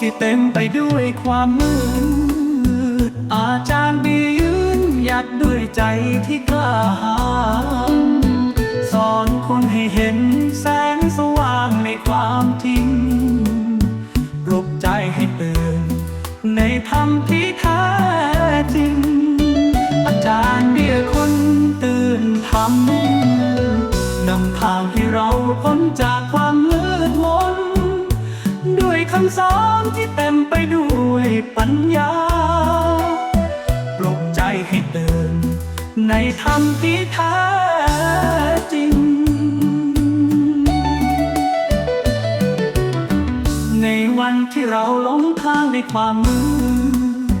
ที่เต็มไปด้วยความมืด อาจารย์บียืนหยัดด้วยใจที่กล้าหาญสอนคนให้เห็นแสงสว่างในความจริงปลุกใจให้ตื่น ในธรรมที่แท้จริง อาจารย์เบียคนตื่นธรรมนำทางให้เราพ้นจากความ ด้วยคำสอนที่เต็มไปด้วยปัญญา ปลุกใจให้ตื่น ในธรรมที่แท้จริง ในวันที่เราหลงทางในความมืด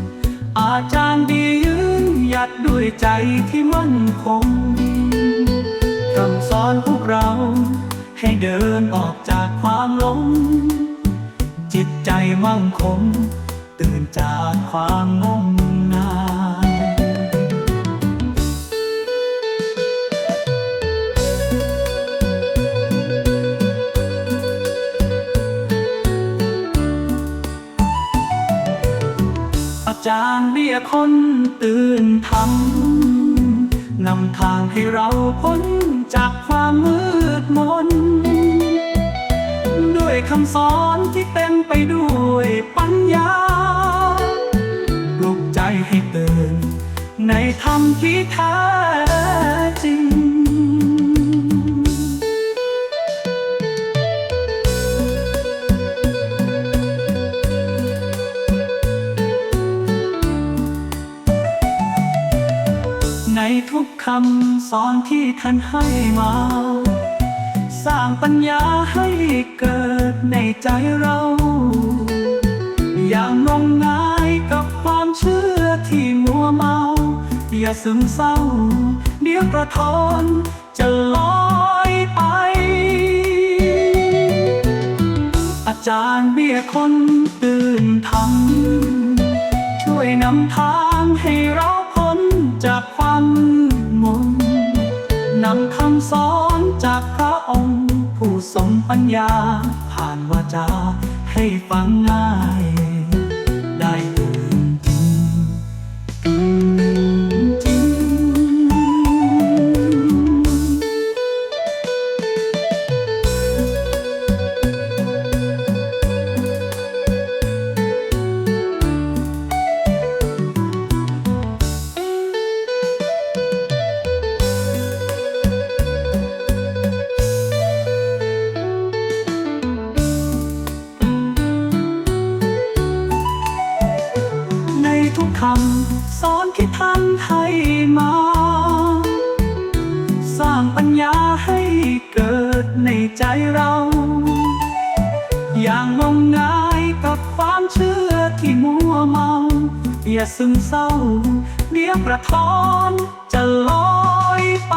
อาจารย์ดียืนหยัดด้วยใจที่มั่นคงคำสอนพวกเราให้เดินออกจากความหลง ใจมั่งคง ตื่นจากความงมงายอาจารย์เบี้ยคนตื่นทำนำทางให้เราพ้นจากความมืดมน ด้วยคำสอนที่เต็มไปด้วยปัญญา ปลุกใจให้ตื่น ในธรรมที่แท้จริงในทุกคำสอนที่ท่านให้มา สร้างปัญญาให้เกิดในใจเรา อย่างงมงายกับความเชื่อที่มัวเมา อย่าซึมเศร้า เดี๋ยวกระทอนจะลอยไป อาจารย์เบี้ยคนตื่นทำช่วยนำทางให้เราพ้นจาก ปัญญา ผ่านวาจาให้ฟังง่าย ท่านให้มา สร้างปัญญาให้เกิดในใจเรา อย่างงมงายกับความเชื่อที่มัวเมา อย่าซึมเศร้า เดี๋ยวกระท้อนจะลอยไป